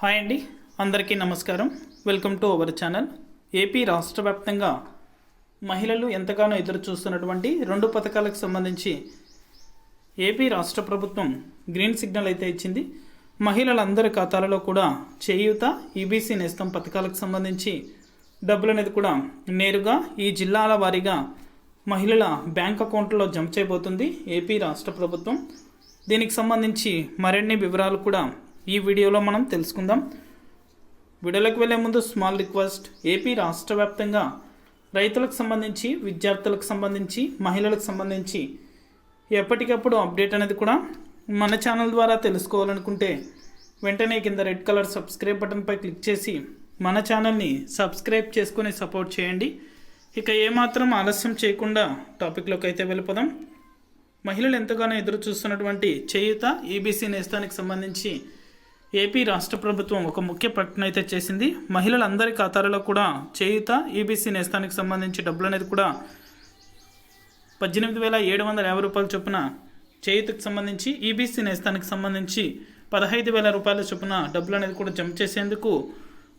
Hi అండి. అందరికీ నమస్కారం. Welcome to our channel AP రాష్ట్ర వ్యాప్తంగా మహిళలు ఎంతగానో ఎదురు చూస్తున్నటువంటి రెండు పథకాలకు సంబంధించి ఏపీ రాష్ట్ర ప్రభుత్వం గ్రీన్ సిగ్నల్ అయితే ఇచ్చింది. మహిళలందరి ఖాతాలలో కూడా చేయూత ఈబీసీ నేస్తం పథకాలకు సంబంధించి డబ్బులు అనేది కూడా నేరుగా ఈ జిల్లాల వారీగా మహిళల బ్యాంక్ అకౌంట్లో జమ చేయబోతుంది ఏపీ రాష్ట్ర ప్రభుత్వం. దీనికి సంబంధించి మరిన్ని వివరాలు కూడా ఈ వీడియోలో మనం తెలుసుకుందాం. వీడియోలోకి వెళ్ళే ముందు స్మాల్ రిక్వెస్ట్. ఏపీ రాష్ట్ర వ్యాప్తంగా రైతులకు సంబంధించి విద్యార్థులకు సంబంధించి మహిళలకు సంబంధించి ఎప్పటికప్పుడు అప్డేట్ అనేది కూడా మన ఛానల్ ద్వారా తెలుసుకోవాలనుకుంటే వెంటనే కింద రెడ్ కలర్ సబ్స్క్రైబ్ బటన్పై క్లిక్ చేసి మన ఛానల్ని సబ్స్క్రైబ్ చేసుకొని సపోర్ట్ చేయండి. ఇక ఏమాత్రం ఆలస్యం చేయకుండా టాపిక్లోకి అయితే వెళ్ళిపోదాం. మహిళలు ఎంతగానో ఎదురు చూస్తున్నటువంటి చేయుత ఈబీసీ నేస్తానికి సంబంధించి ఏపీ రాష్ట్ర ప్రభుత్వం ఒక ముఖ్య ప్రకటన అయితే చేసింది. మహిళలందరి ఖాతాలలో కూడా చేయుత ఈబీసీ నేస్తానికి సంబంధించి డబ్బులు అనేది కూడా పద్దెనిమిది వేల ఏడు వందల యాభై రూపాయల చొప్పున చేయుతకు సంబంధించి ఈబీసీ నేస్తానికి సంబంధించి పదహైదు వేల రూపాయల చొప్పున డబ్బులు అనేది కూడా జమ చేసేందుకు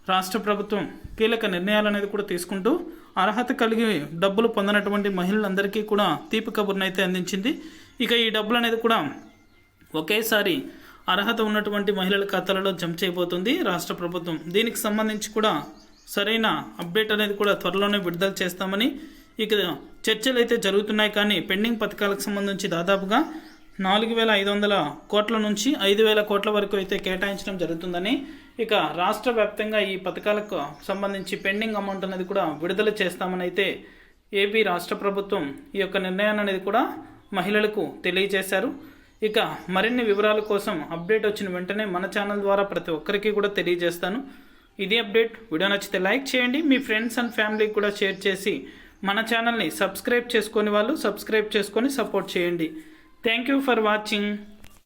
రాష్ట్ర ప్రభుత్వం కీలక నిర్ణయాలు అనేది కూడా తీసుకుంటూ అర్హత కలిగి డబ్బులు పొందినటువంటి మహిళలందరికీ కూడా తీపి కబుర్ను అయితే అందించింది. ఇక ఈ డబ్బులు అనేది కూడా ఒకేసారి అర్హత ఉన్నటువంటి మహిళల ఖాతాలలో జమ చేయబోతుంది రాష్ట్ర ప్రభుత్వం. దీనికి సంబంధించి కూడా సరైన అప్డేట్ అనేది కూడా త్వరలోనే విడుదల చేస్తామని ఇక చర్చలు అయితే జరుగుతున్నాయి కానీ పెండింగ్ పథకాలకు సంబంధించి దాదాపుగా నాలుగు వేల ఐదు వందల కోట్ల నుంచి ఐదు వేల కోట్ల వరకు అయితే కేటాయించడం జరుగుతుందని ఇక రాష్ట్ర వ్యాప్తంగా ఈ పథకాలకు సంబంధించి పెండింగ్ అమౌంట్ అనేది కూడా విడుదల చేస్తామని అయితే ఏపీ రాష్ట్ర ప్రభుత్వం ఈ యొక్క నిర్ణయాన్ని అనేది కూడా మహిళలకు తెలియజేశారు. ఇక మరిన్ని వివరాల కోసం అప్డేట్ వచ్చిన వెంటనే మన ఛానల్ ద్వారా ప్రతి ఒక్కరికి కూడా తెలియజేస్తాను. ఇది అప్డేట్. వీడియో నచ్చితే లైక్ చేయండి. మీ ఫ్రెండ్స్ అండ్ ఫ్యామిలీకి కూడా షేర్ చేసి మన ఛానల్ని సబ్స్క్రైబ్ చేసుకొని వాళ్ళు సబ్స్క్రైబ్ చేసుకొని సపోర్ట్ చేయండి. Thank you for watching.